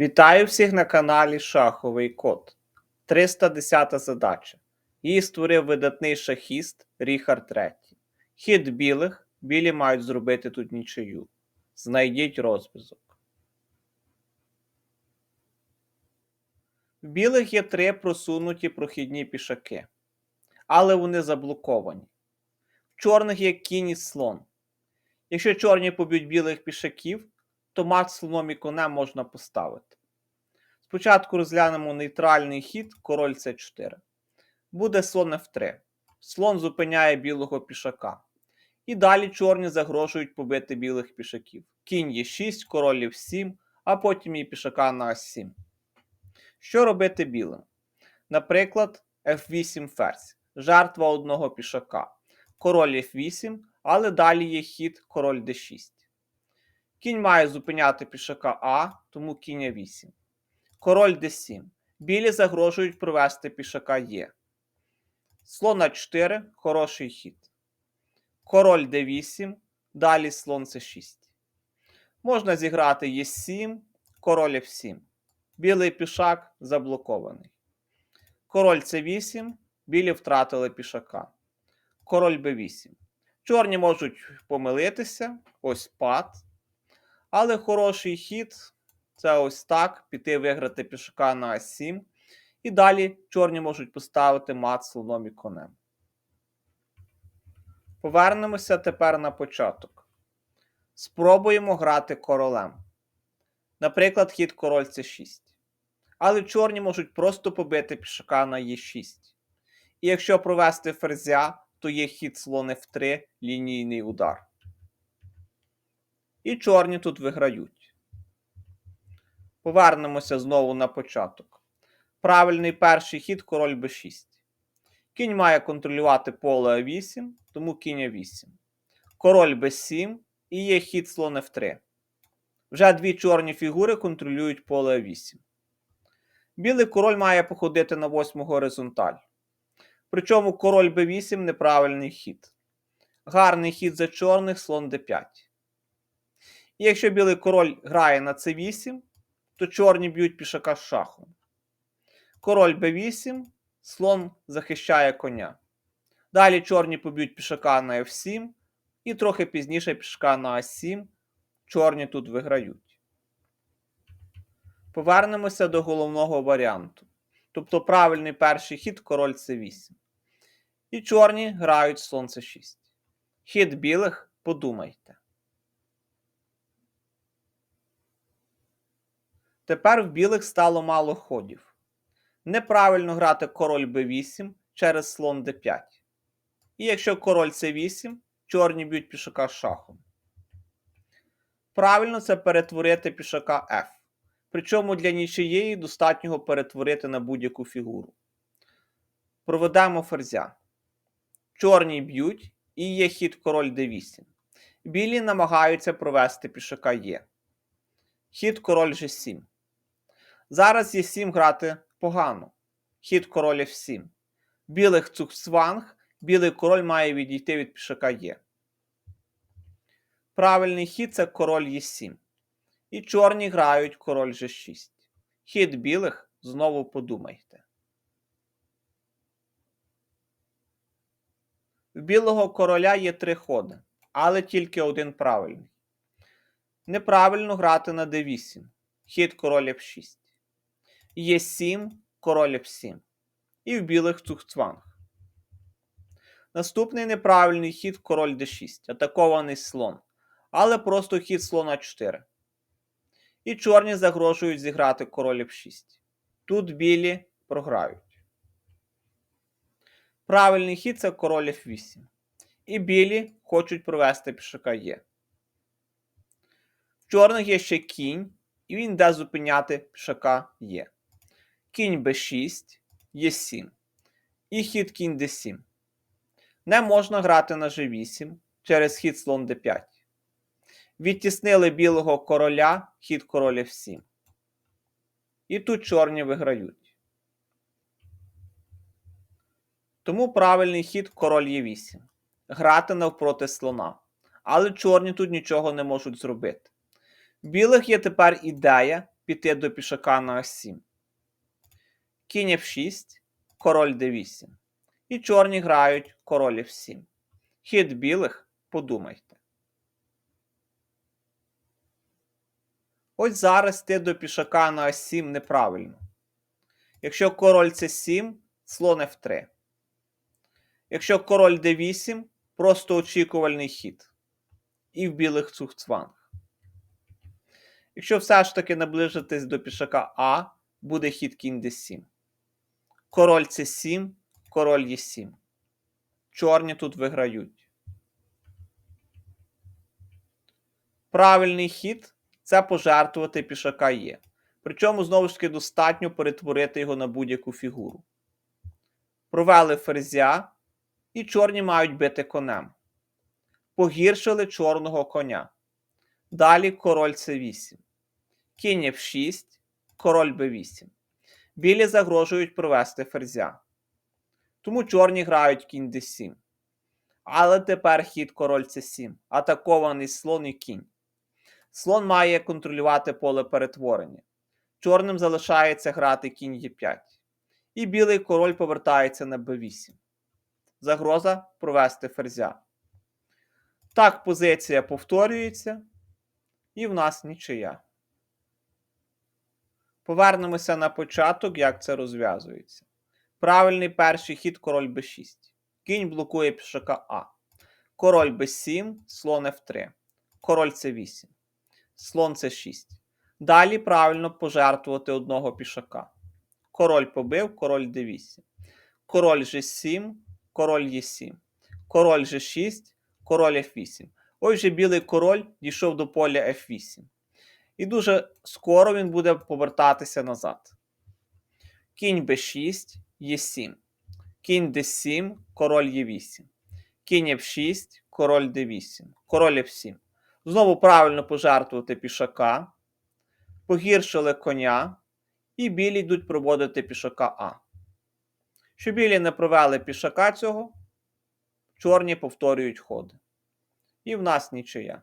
Вітаю всіх на каналі Шаховий Код. 310 задача. Її створив видатний шахіст Ріхард III. Хід білих. Білі мають зробити тут нічию. Знайдіть розв'язок. В білих є три просунуті прохідні пішаки, але вони заблоковані. В чорних є кінь і слон. Якщо чорні поб'ють білих пішаків, то мат слоном і можна поставити. Спочатку розглянемо нейтральний хід король С4. Буде слон F3. Слон зупиняє білого пішака. І далі чорні загрожують побити білих пішаків. Кінь є 6, король F7, а потім і пішака на А7. Що робити білим? Наприклад, F8 ферзь. Жертва одного пішака. Король F8, але далі є хід король D6. Кінь має зупиняти пішака А, тому кінь А8. Король d7. Білі загрожують провести пішака Е. Слон А4 хороший хід. Король d8. Далі слон С6. Можна зіграти Е7, король F7. Білий пішак заблокований. Король С8. Білі втратили пішака. Король Б8. Чорні можуть помилитися. Ось пад. Але хороший хід. Це ось так. Піти виграти пішака на А7. І далі чорні можуть поставити мат слоном і конем. Повернемося тепер на початок. Спробуємо грати королем. Наприклад, хід король С6. Але чорні можуть просто побити пішака на Е6. І якщо провести ферзя, то є хід слон F3, лінійний удар. І чорні тут виграють. Повернемося знову на початок. Правильний перший хід король b6. Кінь має контролювати поле А8, тому кінь А8. Король b7 і є хід слон F3. Вже дві чорні фігури контролюють поле А8. Білий король має походити на восьму горизонталь. Причому король b8 неправильний хід. Гарний хід за чорних слон d5. І якщо білий король грає на c8, то чорні б'ють пішака з шахом. Король b8, слон захищає коня. Далі чорні поб'ють пішака на f7, і трохи пізніше пішака на a7. Чорні тут виграють. Повернемося до головного варіанту. Тобто правильний перший хід король c8. І чорні грають слон c6. Хід білих подумайте. Тепер в білих стало мало ходів. Неправильно грати король b8 через слон d5. І якщо король c8, чорні б'ють пішака шахом. Правильно це перетворити пішака F. Причому для нічиєї достатньо його перетворити на будь-яку фігуру. Проведемо ферзя. Чорні б'ють і є хід король d8. Білі намагаються провести пішака Е. Хід король g7. Зараз є 7 грати погано. Хід король F7. Білих цуксванг, білий король має відійти від пішака Е. Правильний хід це король Е7. І чорні грають король G6. Хід білих знову подумайте. В білого короля є три ходи, але тільки один правильний. Неправильно грати на d8. Хід король F6. Є 7, король F7. І в білих цухцванг. Наступний неправильний хід король d6, атакований слон. Але просто хід слона 4. І чорні загрожують зіграти король F6. Тут білі програють. Правильний хід це король F8. І білі хочуть провести пішака Е. В чорних є ще кінь, і він йде зупиняти пішака Е. Кінь b6, Е7. І хід кінь d7. Не можна грати на g8 через хід слон d5. Відтіснили білого короля, хід король f7. І тут чорні виграють. Тому правильний хід король Е8. Грати навпроти слона. Але чорні тут нічого не можуть зробити. Білих є тепер ідея піти до пішака на А7. Кінь F6, король d8. І чорні грають король F7. Хід білих подумайте. Ось зараз ти до пішака на А7 неправильно. Якщо король С7, слон F3. Якщо король d8, просто очікувальний хід. І в білих цугцванг. Якщо все ж таки наближитись до пішака А, буде хід кінь d7. Король С7, король Е7. Чорні тут виграють. Правильний хід це пожертвувати пішака Є. Причому, знову ж таки, достатньо перетворити його на будь-яку фігуру. Провели ферзя, і чорні мають бити конем. Погіршили чорного коня. Далі король С8. Кінь F6, король Б8. Білі загрожують провести ферзя. Тому чорні грають кінь d7. Але тепер хід король С7. Атакований слон і кінь. Слон має контролювати поле перетворення. Чорним залишається грати кінь Е5. І білий король повертається на Б8. Загроза провести ферзя. Так, позиція повторюється. І в нас нічия. Повернемося на початок, як це розв'язується. Правильний перший хід король b6. Кінь блокує пішака А. Король b7, слон f3. Король c8. Слон c6. Далі правильно пожертвувати одного пішака. Король побив, король d8. Король g7, король e7. Король g6, король f8. Ось же білий король дійшов до поля f8. І дуже скоро він буде повертатися назад. Кінь b6, e7. Кінь d7, король e8. Кінь f6, король d8. Король f7. Знову правильно пожертвувати пішака. Погіршили коня. І білі йдуть проводити пішака А. Щоб білі не провели пішака цього, чорні повторюють ходи. І в нас нічия.